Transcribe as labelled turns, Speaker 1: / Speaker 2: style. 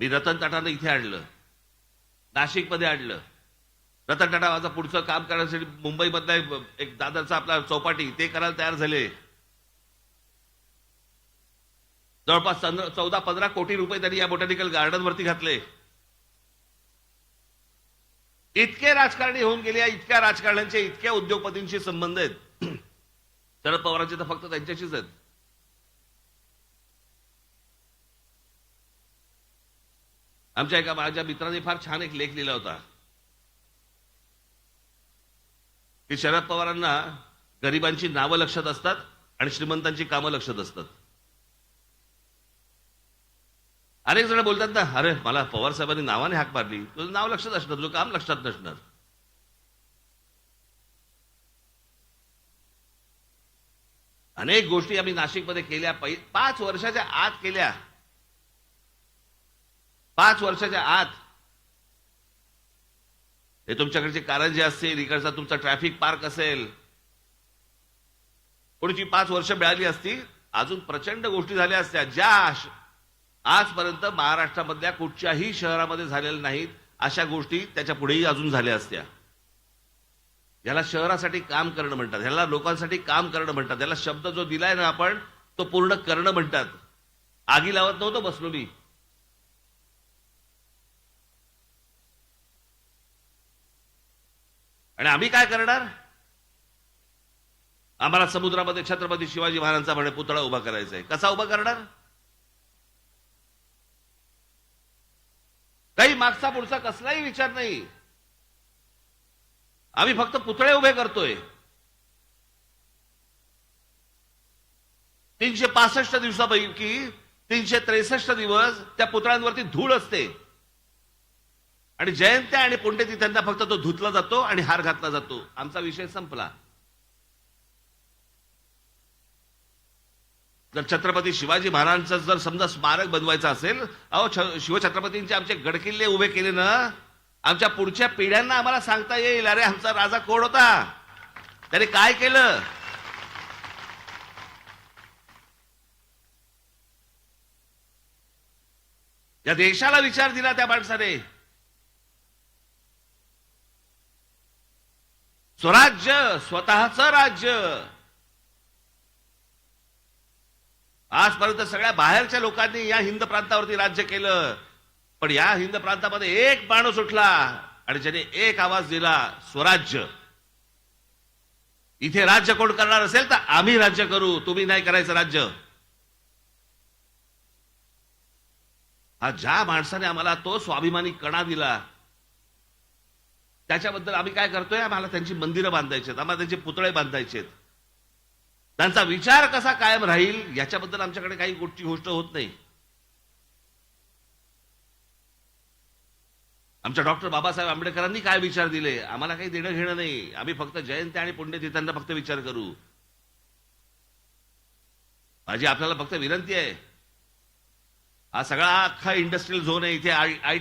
Speaker 1: मी रतन टाटाला इथे आणलं. नाशिकमध्ये आणलं. रतन टाटा माझं पुढचं काम करण्यासाठी मुंबईमधला एक- एक दादरचा आपला चौपाटी ते करायला तयार झाले. जवळपास चौदा पंधरा कोटी रुपये त्यांनी या बोटॅनिकल गार्डन वरती घातले. इतके राजकारणी होऊन गेले इतक्या राजकारण्यांचे इतक्या उद्योगपतींशी संबंध आहेत. शरद पवारांचे तर फक्त त्यांच्याशीच आहेत. आमच्या एका माझ्या मित्राने फार छान एक लेख लिहिला होता। की शरद पवारांना गरिबांची नावं लक्षात असतात आणि श्रीमंतांची कामं लक्षात असतात. अनेक जण बोलतात ना अरे मला पवार साहेबांनी नावाने हाक मारली. तुझं नाव लक्षात असणार तुझं काम लक्षात नसणार. अनेक गोष्टी आम्ही नाशिकमध्ये केल्या पै पाच वर्षाच्या आत केल्या. पाच वर्षाच्या आत. हे तुमच्याकडचे कारंजे असतील इकडचा तुमचा ट्रॅफिक पार्क असेल. कोणीची पाच वर्ष मिळाली असती अजून प्रचंड गोष्टी झाल्या असत्या ज्या आजपर्यंत महाराष्ट्रामधल्या कुठच्याही शहरामध्ये झालेल्या नाहीत अशा गोष्टी त्याच्या पुढेही अजून झाल्या असत्या. याला शहरासाठी काम करणं म्हणतात ह्याला लोकांसाठी काम करणं म्हणतात याला शब्द जो दिलाय ना आपण तो पूर्ण करणं म्हणतात. आगी लावत नव्हतो बसलो मी. आणि आम्ही काय करणार? आम्हाला समुद्रामध्ये छत्रपती शिवाजी महाराजांचा म्हणे पुतळा उभा करायचा आहे. कसा उभा करणार? काही मागचा पुढचा कसलाही विचार नाही. आम्ही फक्त पुतळे उभे करतोय. तीनशे पासष्ट दिवसापैकी तीनशे त्रेसष्ट दिवस त्या पुतळ्यांवरती धूळ असते. आणि जयंत्या आणि पुण्यतिथ्यांना फक्त तो धुतला जातो आणि हार घातला जातो. आमचा विषय संपला. जर छत्रपती शिवाजी महाराजांचं जर समजा स्मारक बनवायचं असेल अहो शिवछत्रपतींचे आमचे गडकिल्ले उभे केले ना आमच्या पुढच्या पिढ्यांना आम्हाला सांगता येईल. अरे आमचा राजा कोण होता? त्याने काय केलं? या देशाला विचार दिला त्या माणसाने. स्वराज्य स्वतःचं राज्य. आजपर्यंत सगळ्या बाहेरच्या लोकांनी या हिंद प्रांतावरती राज्य केलं. पण या हिंद प्रांतामध्ये एक माणूस उठला आणि ज्याने एक आवाज दिला स्वराज्य. इथे राज्य कोण करणार असेल तर आम्ही राज्य करू तुम्ही नाही करायचं राज्य. हा ज्या माणसाने आम्हाला तो स्वाभिमानी कणा दिला त्याच्याबद्दल आम्ही काय करतोय? आम्हाला त्यांची मंदिरं बांधायची आम्हाला त्यांचे पुतळे बांधायचे त्यांचा विचार कसा कायम राहील याच्याबद्दल आमच्याकडे काही गोष्टी गोष्ट होत नाही. आमच्या डॉक्टर बाबासाहेब आंबेडकरांनी काय विचार दिले? आम्हाला काही देणं घेणं नाही. आम्ही फक्त जयंती आणि पुण्यतिथ्यांना फक्त विचार करू. माझी आपल्याला फक्त विनंती आहे. हा सगळा अख्खा इंडस्ट्रियल झोन आहे. इथे आय